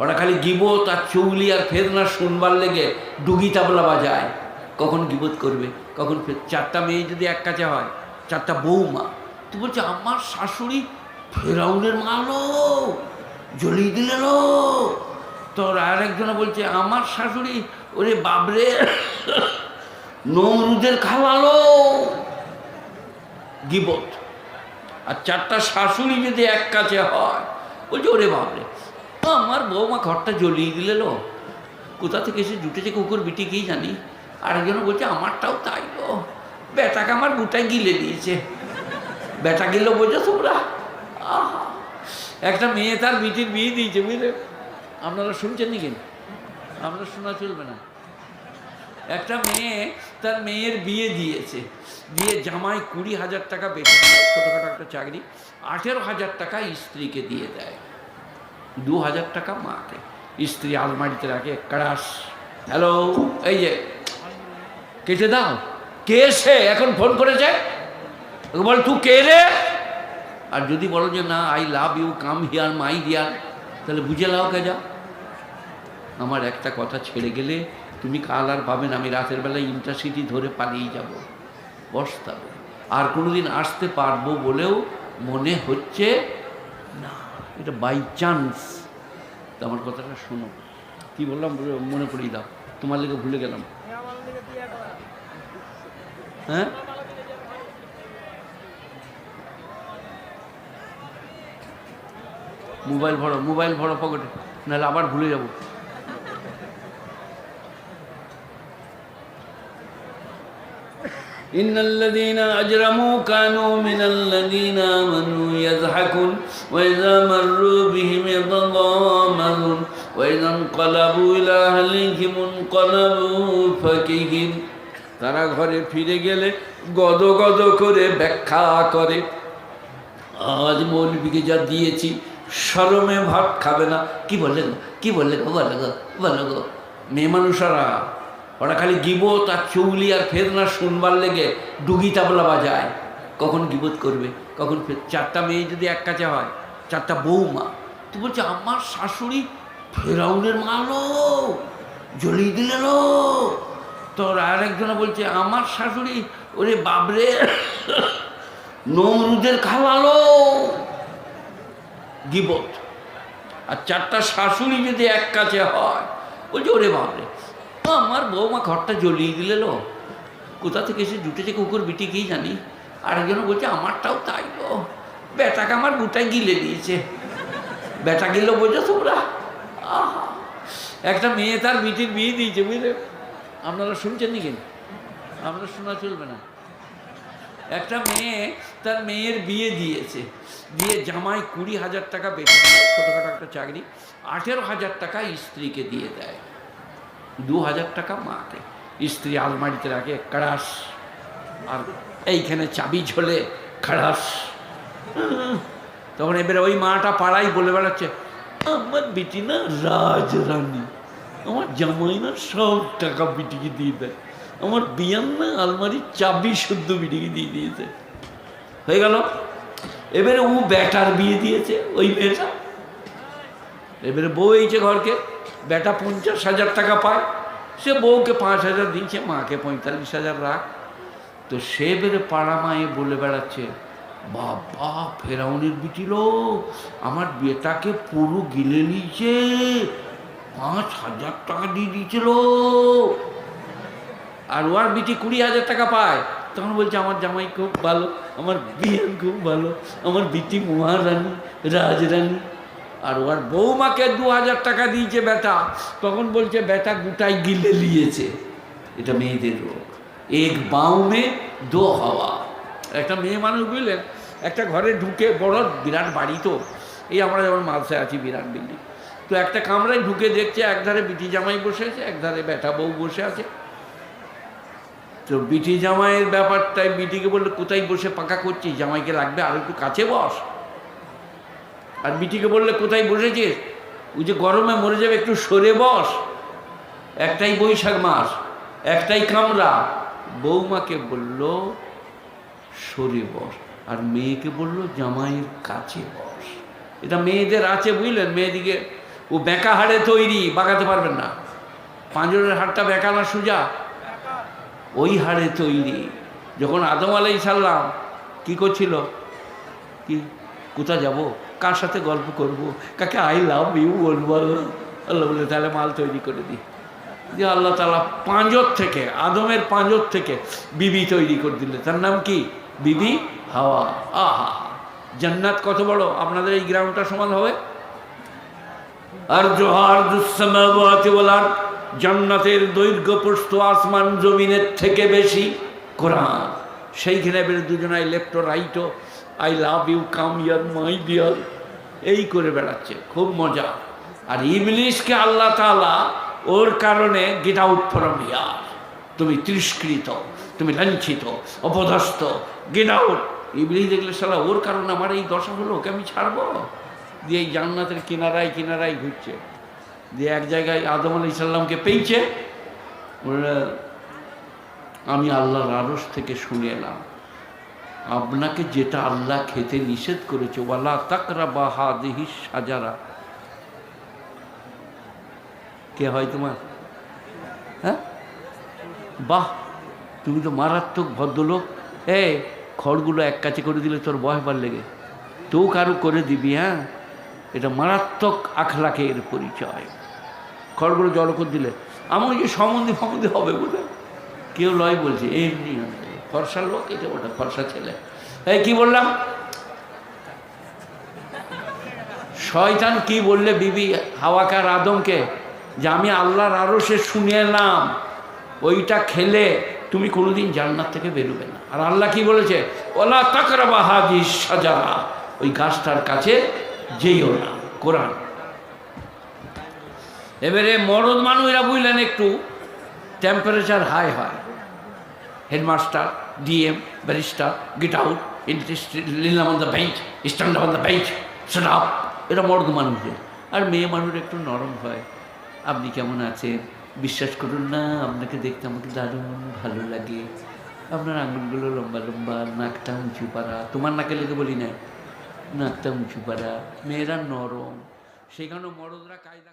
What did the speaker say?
ওরা খালি গিবত আর চৌলি আর ফেদনা শুনবার লেগে ডুগি তাবলা বাজায়। কখন গিবত করবে? কখন চারটা মেয়ে যদি এক কাছে হয়, চারটা বৌমা তো বলছে, আমার শাশুড়ি ফেরাউনের মালো জ্বলিয়ে দিলে লো তোর আর একজনে বলছে, আমার শাশুড়ি ওরে বাবরে নমরুদের খাওয়ালো গিবত। আর চারটা শাশুড়ি যদি এক কাছে হয়, বলছে, ওরে বাবরে আমার বৌমা ঘরটা জ্বলিয়ে দিলে লো কোথা থেকে এসে জুটেছে কুকুর বিটি কি জানি। আরেকজন বলছে, আমারটাও তাই গো। বেটাকে আমার গুটায় গিলে দিয়েছে। বেটা গিলো বোঝো তোমরা? একটা মেয়ে তার বিটির বিয়ে দিয়েছে, বুঝলে? আপনারা শুনছেন নাকি? আপনারা শোনা চলবে না। একটা মেয়ে তার মেয়ের বিয়ে দিয়েছে। দিয়ে জামাই কুড়ি হাজার টাকা দেয়, ছোটোখাটো একটা চাকরি। আঠেরো হাজার টাকা স্ত্রীকে দিয়ে দেয়। দু হাজার টাকা মাকে। স্ত্রী আলমারিতে রাখে কারাস হ্যালো, এই যে, কেটে দাও। কে সে? এখন ফোন করেছে? বল তুই কে রে? আর যদি বলো যে, না I love you come here my dear তাহলে বুঝে লাও কে যা। আমার একটা কথা ছেড়ে গেলে তুমি কাল আর পাবে না, আমি রাতের বেলায় ইন্টারসিটি ধরে পালিয়ে যাব। বসতাবে। আর কোনোদিন আসতে পারব বলেও মনে হচ্ছে না। এটা বাই চান্স তো আমার কথাটা শোনো। কি বললাম? মনে করি দাও। তোমার লেগে ভুলে গেলাম। হ্যাঁ? মোবাইল ভরো মোবাইল ভরো পকেটে। নাহলে আবার ভুলে যাব। ইন্নাল্লাযীনা আজরামু কানু মিনাল্লাযীনা আমানু ইয়াযহাকুন। وإذا مروا بهم يتضامرون وإذا انقلبوا إلى أهلهم انقلبوا فكهين তারা ঘরে ফিরে গেলে গদ গদ করে ব্যাখ্যা করে আজ মৌলবীকে যা দিয়েছি সরমে ভাত খাবে না কি বললে গো কি বললে গো বলো গো বলো গো মেয়ে মানুষরা ওরা খালি গিবত আর চৌলি আর ফেদনা শুনবার লেগে ডুগি তাবলা বাজায় কখন গিবত করবে কখন ফের- চারটা মেয়ে যদি এক কাছে হয় চারটা বৌমা। তো বলছে, আমার শাশুড়ি ফেরাউনের মালো জ্বলিয়ে দিলে লো তোর আর একজনে বলছে, আমার শাশুড়ি ওরে বাবরে নমরুদের খাওয়ালো গিবত। আর চারটা শাশুড়ি যদি এক কাছে হয়, বলছে, ওরে বাবরে, আমার বৌমা ঘরটা জ্বলিয়ে দিলে লো কোথা থেকে এসে জুটেছে কুকুর বিটি কি জানি? আরেকজন বলছে, আমারটাও তাই বেটাকে আমার গুটায় গিলে দিয়েছে। বেটা গিলো বোঝো তোমরা? একটা মেয়ে তার বিটির বিয়ে দিয়েছে, বুঝলে? আপনারা শুনছেন নাকি? আপনারা শোনা চলবে না। একটা মেয়ে তার মেয়ের বিয়ে দিয়েছে। দিয়ে জামাই কুড়ি হাজার টাকা বেতন ছোটোখাটো একটা চাকরি। আঠেরো হাজার টাকা স্ত্রীকে দিয়ে দেয়। দু হাজার টাকা মাকে। স্ত্রী আলমারিতে রাখে কারাস আর এইখানে চাবি ঝোলে, খাড়াস। তখন এবারে ওই মাটা পাড়াই বলে বেড়াচ্ছে, আমার বিটি না রাজরানী, আমার জামাই না সব টাকা বিটিকে দিয়ে দেয়, আমার বিয়ান না আলমারির চাবি শুদ্ধ বিটিকে দিয়ে দিয়েছে। হয়ে গেল। এবারে ও ব্যাটার বিয়ে দিয়েছে, ওই মেয়েটা। এবারে বউ এইছে ঘরকে বেটা পঞ্চাশ হাজার টাকা পায়, সে বউকে পাঁচ হাজার দিয়েছে, মাকে পঁয়তাল্লিশ হাজার রাখ। তো সে বেড়ে পাড়া মায়ে বলে বেড়াচ্ছে বাবা, ফেরাউনের বিটিল আমার বেটাকে পুরো গিলে নিয়েছে। পাঁচ হাজার টাকা দিয়ে দিয়েছিল আর ওর বিটি কুড়ি হাজার টাকা পায়। তখন বলছে, আমার জামাই খুব ভালো, আমার বিয়ান খুব ভালো, আমার বিটি মহারানী, রাজরানী। আর ওর বৌমাকে দু হাজার টাকা দিয়েছে বেটা। তখন বলছে, বেটা গুটাই গিলে নিয়েছে। এটা মেয়েদের রোগ। এক বাউ মে দো হাওয়া। একটা মেয়ে মানুষ বুঝলেন একটা ঘরে ঢুকে বড় বিরাট বাড়ি তো। এই আমরা যেমন মালসায় আছি, বিরাট বিল্ডিং তো একটা কামরায় ঢুকে দেখছে, একধারে বিটি জামাই বসে আছে, একধারে বেটা বউ বসে আছে। তো বিটি জামাইয়ের ব্যাপারটাই বিটিকে বললে, কোথায় বসে পাকা করছিস? জামাইকে লাগবে আর একটু কাছে বস। আর বিটিকে বললে, কোথায় বসেছিস? ওই যে গরমে মরে যাবে, একটু সরে বস। একটাই বৈশাখ মাস, একটাই কামরা। বৌমাকে বলল সরে বস। আর মেয়েকে বলল, জামাইয়ের কাছে বস। এটা মেয়েদের আছে, বুঝলেন? মেয়েদিকে, ও বেঁকা হাড়ে তৈরি, বাগাতে পারবেন না। পাঁজরের হাড়টা বেঁকা না সোজা? ওই হাড়ে তৈরি। যখন আদম আলাই সাল্লাম কী করছিল? কি? কোথা যাব? কার সাথে গল্প করব? কাকে আই লাভ ইউ বলব? আল্লাহ বলে তাহলে মাল তৈরি করে দিই। যে আল্লাহ তালা পাঁজর থেকে, আদমের পাঁজর থেকে বিবি তৈরি করে দিলে তার নাম কি? বিবি হাওয়া, আহা। জান্নাত কত বড়? আপনাদের এই গ্রাউন্ডটা সমান হবে? আর জোহার দুঃসমাবাতি বলার জান্নাতের দৈর্ঘ্য প্রস্থ আসমান জমিনের থেকে বেশি। কোরআন, সেইখানে বেড়ে দুজনাই left রাইটও I love you come here my dear এই করে বেড়াচ্ছে, খুব মজা। আর ইবলিশকে আল্লাহ তালা ওর কারণে গেট আউট ফ্রম ইয়ার তুমি তিরস্কৃত, তুমি লাঞ্ছিত, অপদস্থ গেট আউট ইবলিশ দেখলে সালা ওর কারণে আমার এই দশা হলো, ওকে আমি ছাড়বো? দিয়ে এই জান্নাতের কিনারায় কিনারায় ঘুরছে। দিয়ে এক জায়গায় আদম আলি সাল্লামকে পেয়েছে। আমি আল্লাহর আরস থেকে শুনে এলাম। আপনাকে যেটা আল্লাহ খেতে নিষেধ করেছে, ওয়ালা তাকরা বা হাদিহি সাজারা কে হয় তোমার? হ্যাঁ? বাহ, তুমি তো মারাত্মক ভদ্রলোক। এ, খড়গুলো এক কাছে করে দিলে তোর বয়বার লেগে। তো কারও করে দিবি হ্যাঁ? এটা মারাত্মক আখলাকের পরিচয়। খড়গুলো জল করে দিলে। আমার যে সম্বন্ধে ফমন্ধে হবে বলে কেউ লয় বলছে, এমনি ফর্সা লোক এটা ওটা ফর্সা ছেলে। এই কি বললাম? শয়তান কি বললে বিবি হাওয়াকার আদমকে? যে আমি আল্লাহর আরও সে শুনে এলাম ওইটা খেলে তুমি কোনোদিন জান্নাত থেকে বেরোবে না। আর আল্লাহ কি বলেছে? ওলা তাকরাবা হাজি সাজা ওই গাছটার কাছে যেইও না, কোরআন। এবারে মরদ মানুষরা বুঝলেন একটু টেম্পারেচার হাই হয়। Headmaster, DM, barrister, get out নিলাম on the bench stand on the bench set এটা মর্দ মানুষের আর মেয়ে মানুষ একটু নরম হয়। আপনি কেমন আছেন? বিশ্বাস করুন না, আপনাকে দেখতে আমাকে দারুণ ভালো লাগে। আপনার আঙুলগুলো লম্বা লম্বা, নাকটা উঁচু পাড়া। তোমার নাকে লেগে বলি না নাকটা উঁচু পাড়া। মেয়েরা নরম সেখানে মরদরা কায়দা